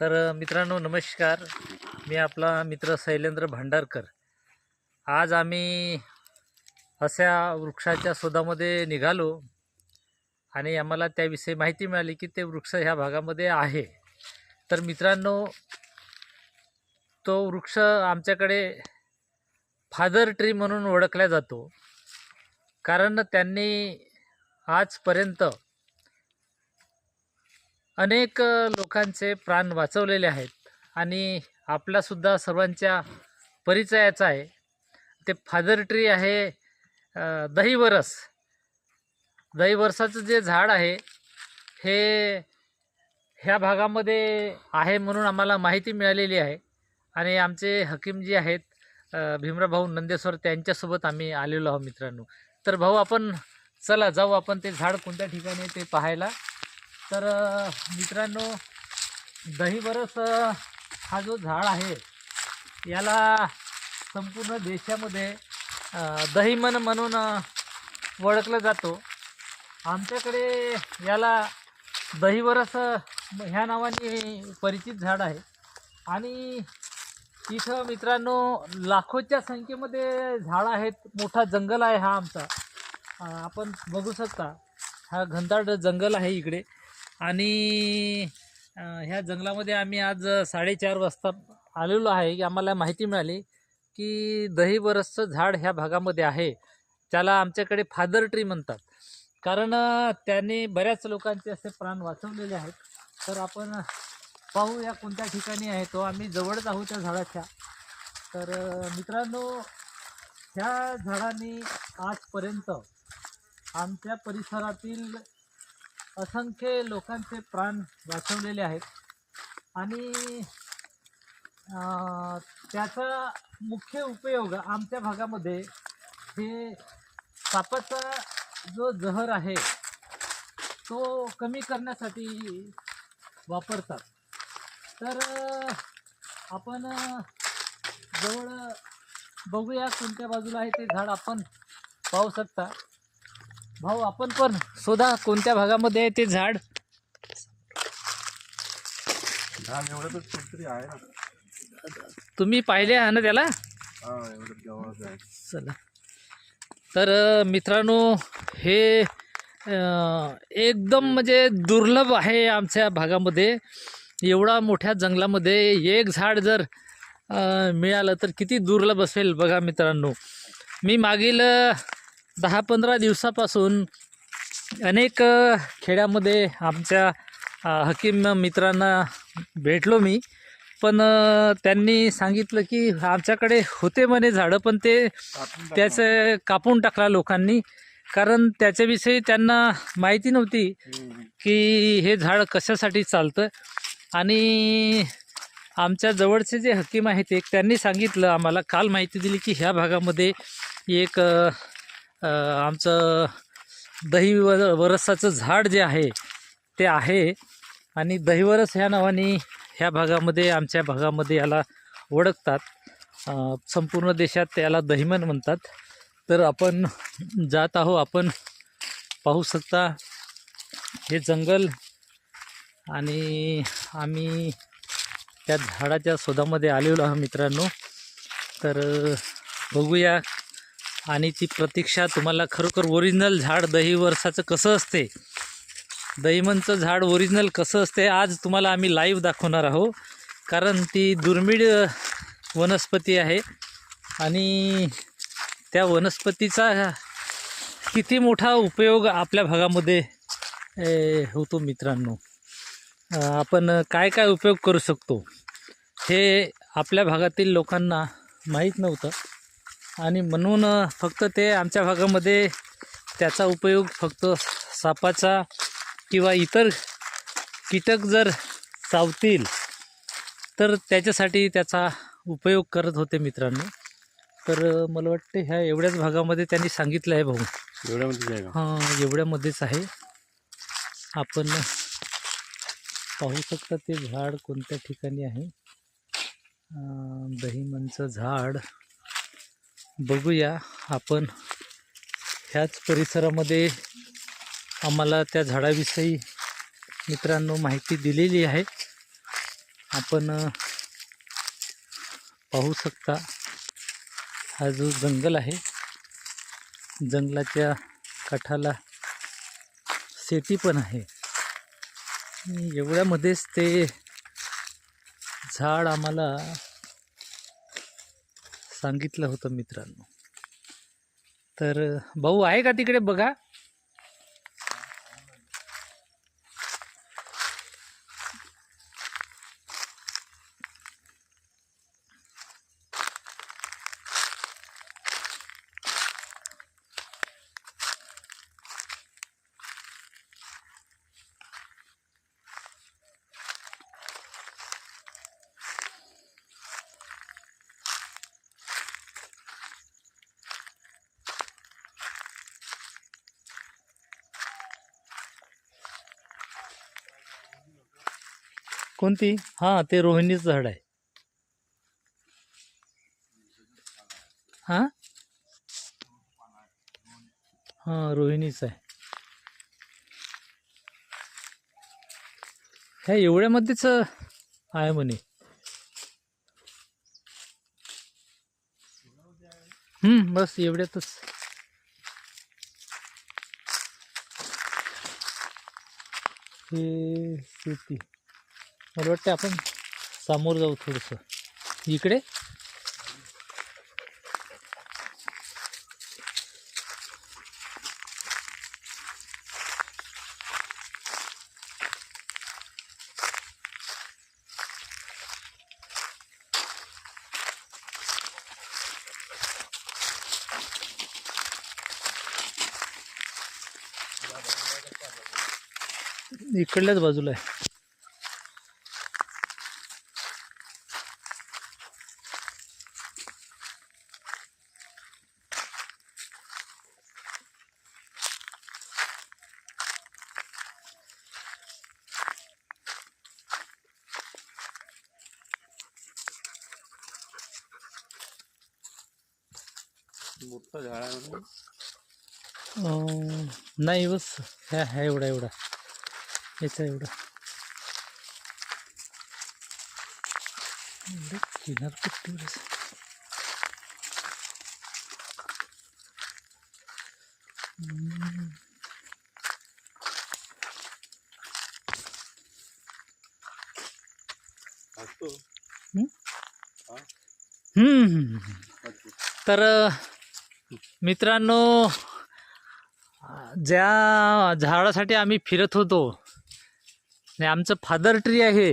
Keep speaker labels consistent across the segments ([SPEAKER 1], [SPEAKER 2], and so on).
[SPEAKER 1] तर मित्रांनो नमस्कार. मी आपला मित्र शैलेंद्र भांडारकर. आज आम्ही अशा वृक्षाच्या शोधामध्ये निघालो आणि आम्हाला त्याविषयी माहिती मिळाली की ते वृक्ष ह्या भागामध्ये आहे. तर मित्रांनो तो वृक्ष आमच्याकडे फादर ट्री म्हणून ओळखला जातो. कारण त्यांनी आजपर्यंत अनेक लोकांचे प्राण वाचवलेले आहेत आणि आपल्यासुद्धा सर्वांच्या परिचयाचा आहे. ते फादर ट्री आहे दहीवरस दहीवरसाचं जे झाड आहे हे ह्या भागामध्ये आहे म्हणून आम्हाला माहिती मिळालेली आहे. आणि आमचे हकीम जी आहेत अ, भीमराव भाऊ नंदेश्वर त्यांच्यासोबत आम्ही आलेलो आहोत मित्रांनो. तर भाऊ आपण चला जाऊ आपण ते झाड कोणत्या ठिकाणी ते पाहायला. तर मित्रांनो दहीबरस हा जो झाड आहे याला संपूर्ण देशामध्ये दहीमन म्हणून ओळखलं जातो. आमच्याकडे याला दहीवरस ह्या नावाने परिचित झाड आहे. आणि इथं मित्रांनो लाखोच्या संख्येमध्ये झाडं आहेत. मोठा जंगल आहे हा आमचा. आपण बघू शकता. हा घनदाट जंगल आहे इकडे. आणि ह्या जंगलामध्ये आम्ही आज साडेचार वाजता आलेलो आहे की आम्हाला माहिती मिळाली की दहीबरसचं झाड ह्या भागामध्ये आहे. त्याला आमच्याकडे फादर ट्री म्हणतात. कारण त्याने बऱ्याच लोकांचे असे प्राण वाचवलेले आहेत. तर आपण पाहू या कोणत्या ठिकाणी आहे तो. आम्ही जवळच आहोत त्या झाडाच्या. तर मित्रांनो ह्या झाडाने आजपर्यंत आमच्या परिसरातील असंख्य लोकांचे प्राण वाचवलेले आहेत. आणि त्याचा मुख्य उपयोग आमच्या भागामध्ये हे सापाचा जो जहर आहे तो कमी करण्यासाठी वापरतात. तर आपण जवळ बघूया कोणत्या बाजूला आहे ते झाड आपण पाहू शकता. भाऊ आपण पण शोधा कोणत्या भागामध्ये आहे ते झाड.
[SPEAKER 2] झाड एवढंच कुठतरी आहे ना.
[SPEAKER 1] तुम्ही पाहिले आहे ना त्याला?
[SPEAKER 2] हा एवढं जवळच आहे.
[SPEAKER 1] चला. तर अ, मित्रांनो हे अ, एकदम म्हणजे दुर्लभ आहे आमच्या भागामध्ये. एवढा मोठ्या जंगलामध्ये एक झाड जर अ, मिळालं तर किती दुर्लभ असेल बघा मित्रांनो. मी मागील अ, दहा पंधरा दिवसापासून अनेक खेड्यामध्ये आमच्या हकीम मित्रांना भेटलो मी पण त्यांनी सांगितलं की आमच्याकडे होते म्हणे झाडं पण ते. त्याचं कापून टाकला लोकांनी कारण त्याच्याविषयी त्यांना माहिती नव्हती. की हे झाड कशासाठी चालतं आणि आमच्या जवळचे जे हकीम आहेत एक त्यांनी सांगितलं आम्हाला काल माहिती दिली की ह्या भागामध्ये एक आमचं दही वर वरसाचं झाड जे आहे ते आहे. आणि दहीवरस ह्या नावाने ह्या भागामध्ये आमच्या भागामध्ये याला ओळखतात. संपूर्ण देशात त्याला दहिमन म्हणतात. तर आपण जात आहो आपण पाहू शकता हे जंगल आणि आम्ही त्या झाडाच्या शोधामध्ये आलेलो आहोत मित्रांनो. तर बघूया आणि ती प्रतीक्षा तुम्हाला खरोखर ओरिजिनल झाड दही वर्षाचं कसं असते? दहीमनचं झाड ओरिजिनल कसं असते आज तुम्हाला आम्ही लाईव्ह दाखवणार आहोत. कारण ती दुर्मिळ वनस्पती आहे आणि त्या वनस्पतीचा किती मोठा उपयोग आपल्या भागामध्ये होतो मित्रांनो. आपण काय काय उपयोग करू शकतो हे आपल्या भागातील लोकांना माहीत नव्हतं. आणि म्हणून फक्त ते आमच्या भागामध्ये त्याचा उपयोग फक्त सापाचा किंवा इतर कीटक जर चावतील तर त्याच्यासाठी त्याचा उपयोग करत होते मित्रांनो. तर मला वाटते ह्या एवढ्याच भागामध्ये त्यांनी सांगितलं आहे भाऊ.
[SPEAKER 2] एवढ्यामध्ये
[SPEAKER 1] हां एवढ्यामध्येच आहे. आपण पाहू शकता ते झाड कोणत्या ठिकाणी आहे. दहीमनचं झाड. बघूया. आपण ह्याच परिसरामध्ये आम्हाला त्या झाडाविषयी मित्रांनो माहिती दिलेली आहे. आपण पाहू शकता. हा जो जंगल आहे जंगलाच्या काठाला शेती पण आहे. एवढ्यामध्येच ते झाड आम्हाला सांगितलं होतं मित्रांनो. तर भाऊ आहे का तिकडे बघा? कोणती? हां ते रोहिणीचं झाड आहे. हां? हां रोहिणीचं आहे. ह्या एवढ्यामध्येच आहे म्हणे. बस एवढ्यातच. हे शेती. मला वाटतं आपण समोर जाऊ थोडंसं. इकडे? इकडल्याच बाजूला आहे.
[SPEAKER 2] मोठं झाड आहे म्हणून.
[SPEAKER 1] नाही बस. ह्या ह्या एवढा एवढा. याचा एवढा.
[SPEAKER 2] असतो.
[SPEAKER 1] तर मित्रांनो ज्या झाडासाठी आम्ही फिरत होतो आणि आमचं फादर ट्री आहे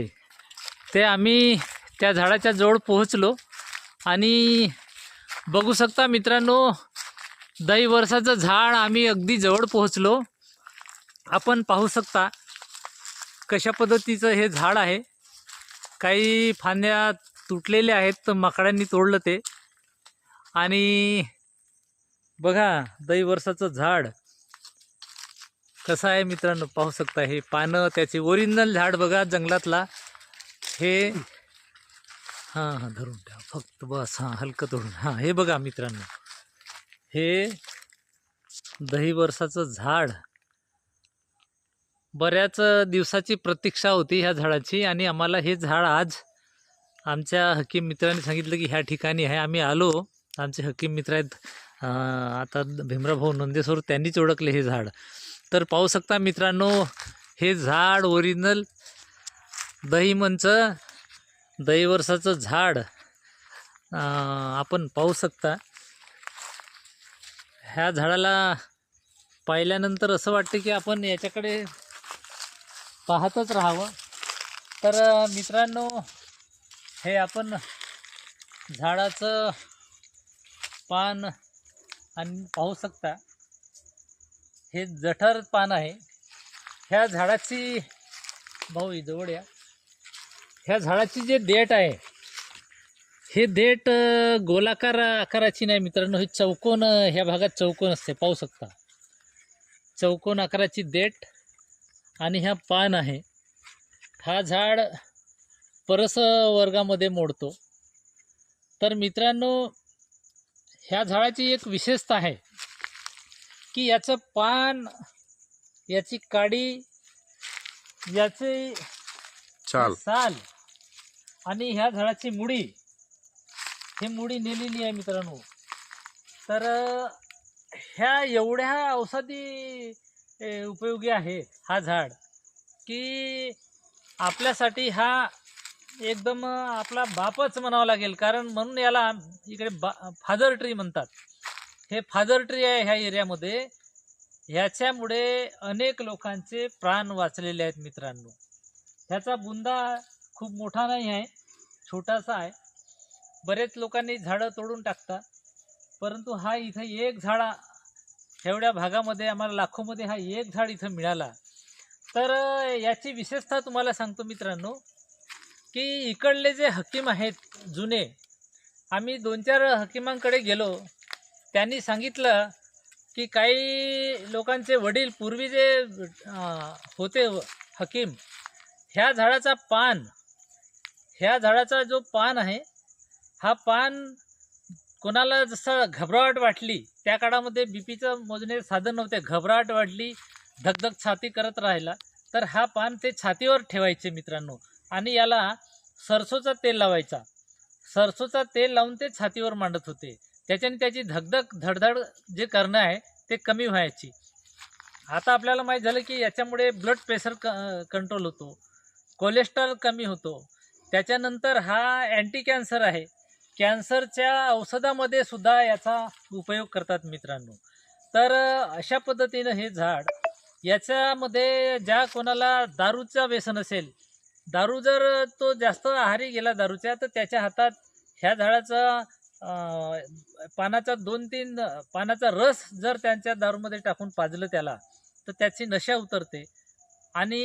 [SPEAKER 1] ते आम्ही त्या झाडाच्या जवळ पोहोचलो. आणि बघू शकता मित्रांनो दही वर्षाचं झाड आम्ही अगदी जवळ पोहोचलो. आपण पाहू शकता कशा पद्धतीचं हे झाड आहे. काही फांद्या तुटलेल्या आहेत तर माकडांनी तोडलं ते. आणि बघा दही वर्षाचं झाड. कसं आहे मित्रांनो पाहू शकता हे पानं त्याचे ओरिजिनल झाड बघा जंगलातला. हे हां हां धरून ठेवा. फक्त बस हां हलकं तोडून. हां हे बघा मित्रांनो. हे दही वर्षाचं झाड. बऱ्याच दिवसाची प्रतीक्षा होती ह्या झाडाची आणि आम्हाला हे झाड आज आमच्या हकीम मित्रांनी सांगितलं की ह्या ठिकाणी आहे. आम्ही आलो. आमचे हकीम मित्र आहेत. आता भीमराभाऊ नंदेश्वर त्यांनीच ओळखले हे झाड. तर पाहू शकता मित्रांनो हे झाड ओरिजिनल दहीमनचं दहीवर्षाचं झाड. आपण पाहू शकता ह्या झाडाला पाहिल्यानंतर असं वाटतं की आपण याच्याकडे पाहतच राहावं. तर मित्रांनो हे आपण झाडाचं पान आणि पाहू शकता हे जठर पान आहे. ह्या झाडाची भाऊ जवळ या. ह्या झाडाची जे देठ आहे हे देठ गोलाकार आकाराची नाही मित्रांनो हे चौकोन ह्या भागात चौकोन असते पाहू शकता. चौकोन आकाराची देठ आणि ह्या पान आहे. हा झाड परस वर्गामध्ये मोडतो. तर मित्रांनो ह्या झाडाची एक विशेषता आहे की याचं पान याची काडी याचे
[SPEAKER 2] चाल.
[SPEAKER 1] साल आणि ह्या झाडाची मुडी ही मुडी नेलेली आहे मित्रांनो. तर ह्या एवढ्या औषधी उपयोगी आहे हा झाड की आपल्यासाठी हा एकदम आपला बापच म्हणावा लागेल. कारण म्हणून याला इकडे बा फादर ट्री म्हणतात. हे फादर ट्री आहे ह्या एरियामध्ये. ह्याच्यामुळे अनेक लोकांचे प्राण वाचलेले आहेत मित्रांनो. ह्याचा बुंदा खूप मोठा नाही आहे छोटासा आहे. बरेच लोकांनी झाडं तोडून टाकतात. परंतु हा इथं एक झाडा एवढ्या भागामध्ये आम्हाला लाखोमध्ये हा एक झाड इथं मिळाला. तर याची विशेषता तुम्हाला सांगतो मित्रांनो. की इकडले जे हकीम आहेत जुने आम्ही दोन चार हकीमांकडे गेलो. त्यांनी सांगितलं की काही लोकांचे वडील पूर्वी जे होते हकीम ह्या झाडाचा पान ह्या झाडाचा जो पान आहे हा पान कोणाला जसं घबराट वाटली त्या काळामध्ये बी पीचं मोजणे साधन नव्हते. घबराट वाटली धगधग छाती करत राहिला. तर हा पान ते छातीवर ठेवायचे मित्रांनो. आणि याला सरसोचा तेल लावायचा. सरसोचा तेल लावून ते छातीवर मांडत होते. त्याच्याने त्याची धगधग धडधड जे करणं आहे ते कमी व्हायची. आता आपल्याला माहीत झालं की याच्यामुळे ब्लड प्रेशर क कंट्रोल होतो. कोलेस्ट्रॉल कमी होतो. त्याच्यानंतर हा अँटी कॅन्सर आहे. कॅन्सरच्या औषधामध्ये सुद्धा याचा उपयोग करतात मित्रांनो. तर अशा पद्धतीनं हे झाड याच्यामध्ये ज्या कोणाला दारूचा व्यसन असेल दारू जर तो जास्त आहारी गेला दारूच्या तर त्याच्या हातात ह्या झाडाचा पानाचा दोन तीन पानाचा रस जर त्यांच्या दारूमध्ये टाकून पाजलं त्याला तर त्याची नशा उतरते. आणि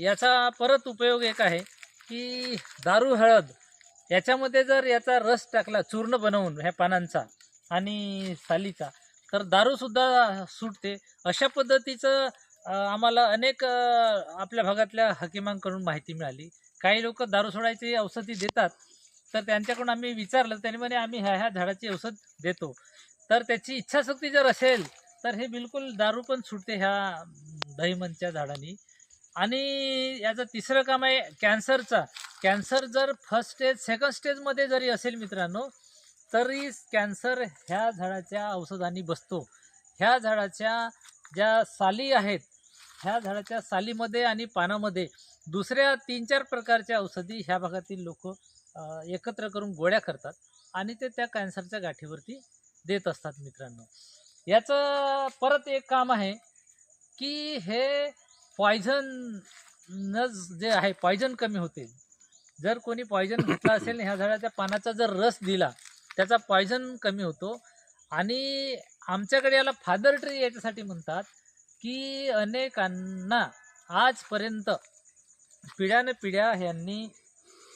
[SPEAKER 1] याचा परत उपयोग एक आहे की दारू हळद याच्यामध्ये जर याचा रस टाकला चूर्ण बनवून ह्या पानांचा आणि सालीचा तर दारूसुद्धा सुटते. अशा पद्धतीचं आम्हाला अनेक आपल्या भागातल्या हकीमांकडून माहिती मिळाली. काही लोक दारू सोडायची औषधी देतात तर त्यांच्याकडून आम्ही विचारलं त्यांनी म्हणे आम्ही ह्या ह्या झाडाची औषध देतो. तर त्याची इच्छाशक्ती जर असेल तर हे बिलकुल दारू पण सुटते ह्या दहीमनच्या झाडांनी. आणि याचं तिसरं काम आहे कॅन्सरचा. कॅन्सर जर फर्स्ट स्टेज सेकंड स्टेजमध्ये जरी असेल मित्रांनो तरी कॅन्सर ह्या झाडाच्या औषधांनी बसतो. ह्या झाडाच्या ज्या साली आहेत ह्या झाडाच्या सालीमध्ये आणि पानामध्ये दुसऱ्या तीन चार प्रकारच्या औषधी ह्या भागातील लोक एकत्र करून गोळ्या करतात आणि ते त्या कॅन्सरच्या गाठीवरती देत असतात मित्रांनो. याचं परत एक काम आहे की हे पॉयझन जे आहे पॉयझन कमी होते जर कोणी पॉयझन घेतला असेल ह्या झाडाच्या पानाचा जर रस दिला त्याचा पॉयझन कमी होतो आणि आमच्याकडे याला फादर ट्री याच्यासाठी म्हणतात. की अनेकांना आजपर्यंत पिढ्याने पिढ्या ह्यांनी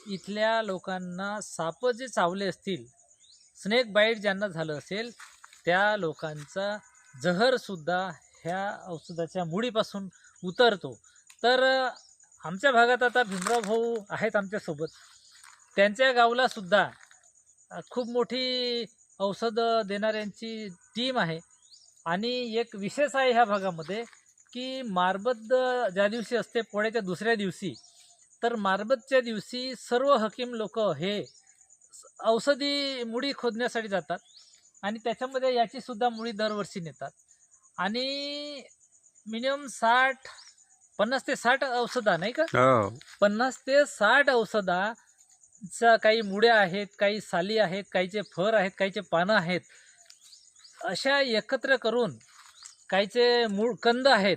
[SPEAKER 1] इथल्या लोकांना साप जे चावले असतील स्नेक बाईट ज्यांना झालं असेल त्या लोकांचा जहरसुद्धा ह्या औषधाच्या मुळीपासून उतरतो. तर आमच्या भागात आता भीमराव भाऊ आहेत आमच्यासोबत. त्यांच्या गावलासुद्धा खूप मोठी औषधं देणाऱ्यांची टीम आहे. आणि एक विशेष आहे ह्या भागामध्ये की मारबत ज्या दिवशी असते पोळ्याच्या दुसऱ्या दिवशी तर मारबतच्या दिवशी सर्व हकीम लोक हे औषधी मुडी खोदण्यासाठी जातात. आणि त्याच्यामध्ये याची सुद्धा मुळी दरवर्षी नेतात. आणि मिनिमम साठ पन्नास ते साठ औषधा नाही का?
[SPEAKER 2] हो.
[SPEAKER 1] पन्नास ते साठ औषधाचा काही मुड्या आहेत काही साली आहेत काहीचे फर आहेत काहीचे पानं आहेत अशा एकत्र करून काहीचे मूळ कंद आहेत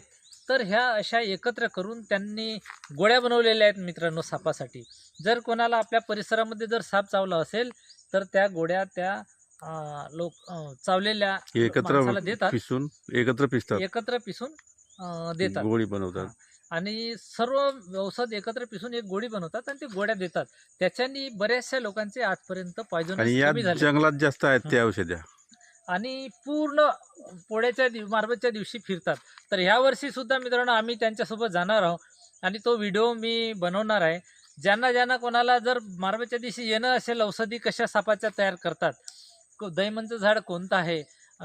[SPEAKER 1] तर ह्या अशा एकत्र करून त्यांनी गोळ्या बनवलेल्या आहेत मित्रांनो सापासाठी. जर कोणाला आपल्या परिसरामध्ये जर साप चावला असेल तर त्या गोळ्या त्या लोक चावलेल्या
[SPEAKER 2] एकत्र
[SPEAKER 1] देतात.
[SPEAKER 2] पिसून एकत्र पिसतात.
[SPEAKER 1] एकत्र पिसून देतात.
[SPEAKER 2] गोळी बनवतात.
[SPEAKER 1] आणि सर्व औषध एकत्र पिसून एक गोळी बनवतात आणि ते गोळ्या देतात. त्याच्यानी बऱ्याचशा लोकांचे आजपर्यंत पॉयझन
[SPEAKER 2] जंगलात जास्त आहेत त्या औषध्या.
[SPEAKER 1] आणि पूर्ण पोळ्याच्या दिव मारबतच्या दिवशी फिरतात. तर ह्या मित्रांनो आम्ही त्यांच्यासोबत जाणार आहोत. आणि तो व्हिडिओ मी बनवणार आहे. ज्यांना ज्यांना कोणाला जर मारबतच्या दिवशी येणं असेल औषधी कशा सापाच्या तयार करतात? दैमनचं झाड कोणतं आहे?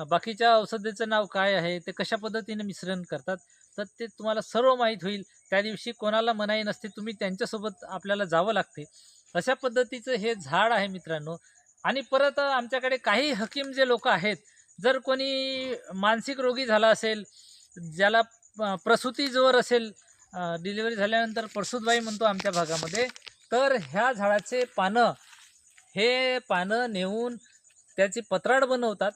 [SPEAKER 1] बाकीच्या औषधीचं नाव काय आहे? ते कशा पद्धतीने मिश्रण करतात? तर ते तुम्हाला सर्व माहीत होईल. त्या दिवशी कोणाला मनाई नसते तुम्ही त्यांच्यासोबत आपल्याला जावं लागते. अशा पद्धतीचं हे झाड आहे मित्रांनो. आणि परत आमच्याकडे काही हकीम जे लोक आहेत जर कोणी मानसिक रोगी झाला असेल ज्याला प्रसूती जोर असेल डिलिव्हरी झाल्यानंतर प्रसूतबाई म्हणतो आमच्या भागामध्ये तर ह्या झाडाचे पानं हे पानं नेऊन त्याची पत्राड बनवतात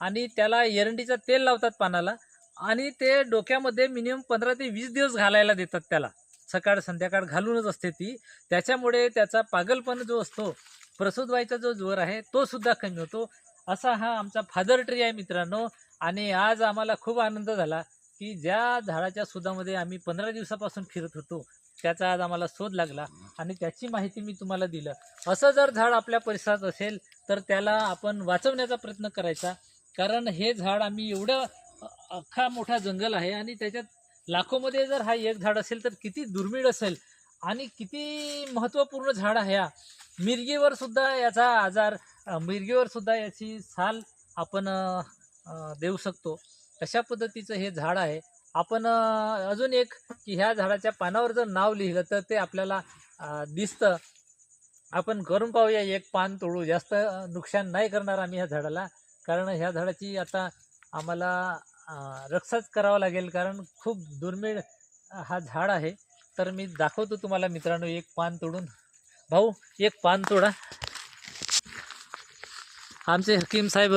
[SPEAKER 1] आणि त्याला एरंडीचं तेल लावतात पानाला आणि ते डोक्यामध्ये मिनिमम पंधरा ते वीस दिवस घालायला देतात त्याला. सकाळ संध्याकाळ घालूनच असते ती. त्याच्यामुळे त्याचा पागलपण जो असतो प्रसूत व्हायचा जो ज्वर आहे तो सुद्धा कमी होतो. असा हा आमचा फादर ट्री आहे मित्रांनो. आणि आज आम्हाला खूप आनंद झाला की ज्या झाडाच्या सुधामध्ये आम्ही पंधरा दिवसापासून फिरत होतो त्याचा आज आम्हाला शोध लागला आणि त्याची माहिती मी तुम्हाला दिलं. असं जर झाड आपल्या परिसरात असेल तर त्याला आपण वाचवण्याचा प्रयत्न करायचा. कारण हे झाड आम्ही एवढं अख्खा मोठा जंगल आहे आणि त्याच्यात लाखोमध्ये जर हा एक झाड असेल तर किती दुर्मिळ असेल आणि किती महत्त्वपूर्ण झाड आहे हा. मिरगीवर सुद्धा याचा आजार मिरगीवर सुद्धा याची साल आपण देऊ शकतो. अशा पद्धतीचं हे झाड आहे. आपण अजून एक की ह्या झाडाच्या पानावर जर नाव लिहिलं तर ते आपल्याला दिसतं. आपण करून पाहूया एक पान तोडू. जास्त नुकसान नाही करणार आम्ही ह्या झाडाला. कारण ह्या झाडाची आता आम्हाला रक्षाच करावं लागेल. कारण खूप दुर्मिळ हा झाड आहे. तर मी दाखवतो तुम्हाला मित्रांनो एक पान तोडून. भाऊ एक पान तोडा. आमचे हकीम साहेब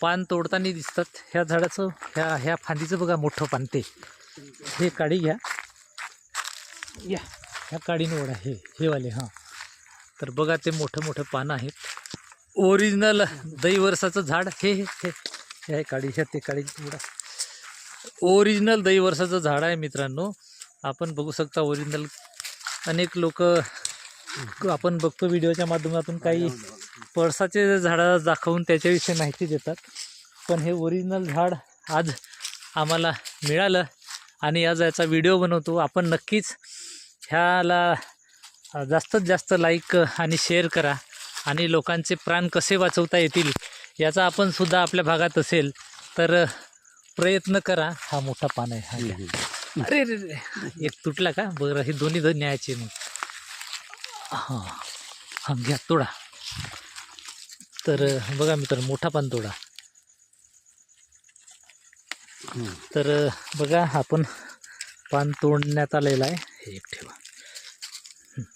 [SPEAKER 1] पान तोडताना दिसतात. ह्या झाडाचं ह्या ह्या फांदीचं बघा मोठं पान ते. हे काडी घ्या. या. ह्या काडीनं ओढा. हे हे वाले हां. तर बघा ते मोठं मोठं पानं आहेत. ओरिजिनल दही वर्षाचं झाड. हे हे हे. हे काडी ह्या ते काडी ओढा ओरिजिनल दही वर्षाचं झाड आहे मित्रांनो. आपण बघू शकता ओरिजिनल अनेक लोक आपण बघतो व्हिडिओच्या माध्यमातून काही पळसाचे झाडं दाखवून त्याच्याविषयी माहिती देतात. पण हे ओरिजिनल झाड आज आम्हाला मिळालं आणि आज याचा व्हिडिओ बनवतो. आपण नक्कीच ह्याला जास्तीत जास्त लाईक आणि शेअर करा आणि लोकांचे प्राण कसे वाचवता येतील याचा आपण सुद्धा आपल्या भागात असेल तर प्रयत्न करा. हा मोठा पान आहे. हा अरे रे रे एक तुटला का? बरं हे दोन्ही दोन न्यायचे मग. हां हां घ्या तोडा. तर बघा मित्र मोठा पान तोडा. तर बघा आपण पान तोडण्यात आलेलं आहे. हे एक ठेवा.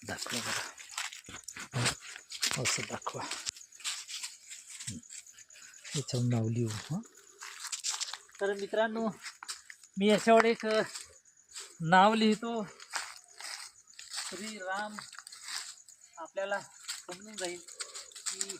[SPEAKER 1] दाखवा बघा असं दाखवा. याच्यावर नाव लिहू हां. तर मित्रांनो मी याच्यावर एक नाव लिहितो. श्री राम आपल्याला समजून जाईल की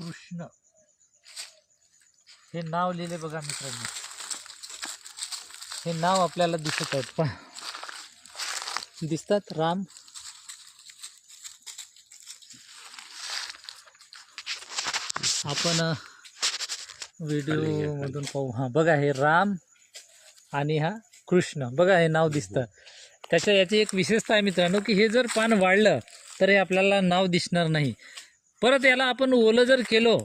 [SPEAKER 1] कृष्ण. हे नाव लिहिले बघा मित्रांनो. हे नाव आपल्याला दिसत आहेत. पण दिसतात राम. आपण व्हिडिओ मधून पाहू. हां बघा हे राम आणि हा कृष्ण. बघा हे नाव दिसतं. त्याच्या याची एक विशेषता आहे मित्रांनो की हे जर पान वाढलं तर हे आपल्याला नाव दिसणार नाही. परत याला आपण ओलं जर केलो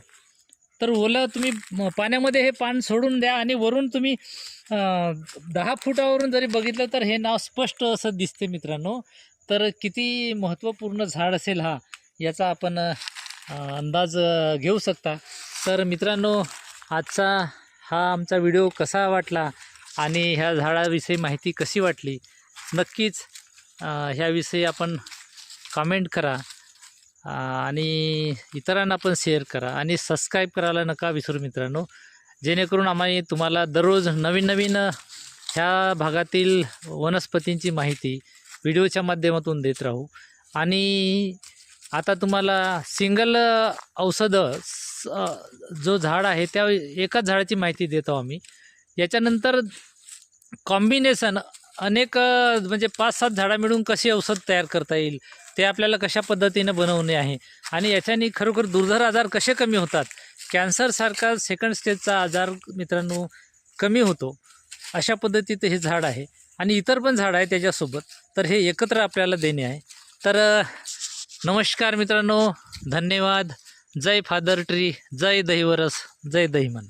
[SPEAKER 1] तर ओलं तुम्ही पाण्यामध्ये हे पान सोडून द्या आणि वरून तुम्ही दहा फुटावरून जरी बघितलं तर हे नाव स्पष्ट असं दिसते मित्रांनो. तर किती महत्त्वपूर्ण झाड असेल हा याचा आपण अंदाज घेऊ शकता. तर मित्रांनो आजचा हा आमचा व्हिडिओ कसा वाटला आणि ह्या झाडाविषयी माहिती कशी वाटली नक्कीच ह्याविषयी आपण कमेंट करा. आणि इतरांना पण शेअर करा आणि सबस्क्राईब करायला नका विसरू मित्रांनो. जेणेकरून आम्ही तुम्हाला दररोज नवीन नवीन ह्या भागातील वनस्पतींची माहिती व्हिडिओच्या माध्यमातून देत राहू. आणि आता तुम्हाला सिंगल औषधं जो झाड आहे त्या एकाच झाडाची माहिती देतो आम्ही. याच्यानंतर कॉम्बिनेशन अनेक म्हणजे पाच सात झाडं मिळून कशी औषध तयार करता येईल ते आपल्याला कशा पद्धतीनं बनवणे आहे? आणि याच्याने खरोखर दुर्धर आजार कसे कमी होतात? कॅन्सरसारखा सेकंड स्टेजचा आजार मित्रांनो कमी होतो. अशा पद्धतीचं हे झाड आहे. आणि इतर पण झाड आहे त्याच्यासोबत. तर हे एकत्र आपल्याला देणे आहे. तर नमस्कार मित्रांनो. धन्यवाद. जय फादर ट्री. जय दहिवरस. जय दहिमन.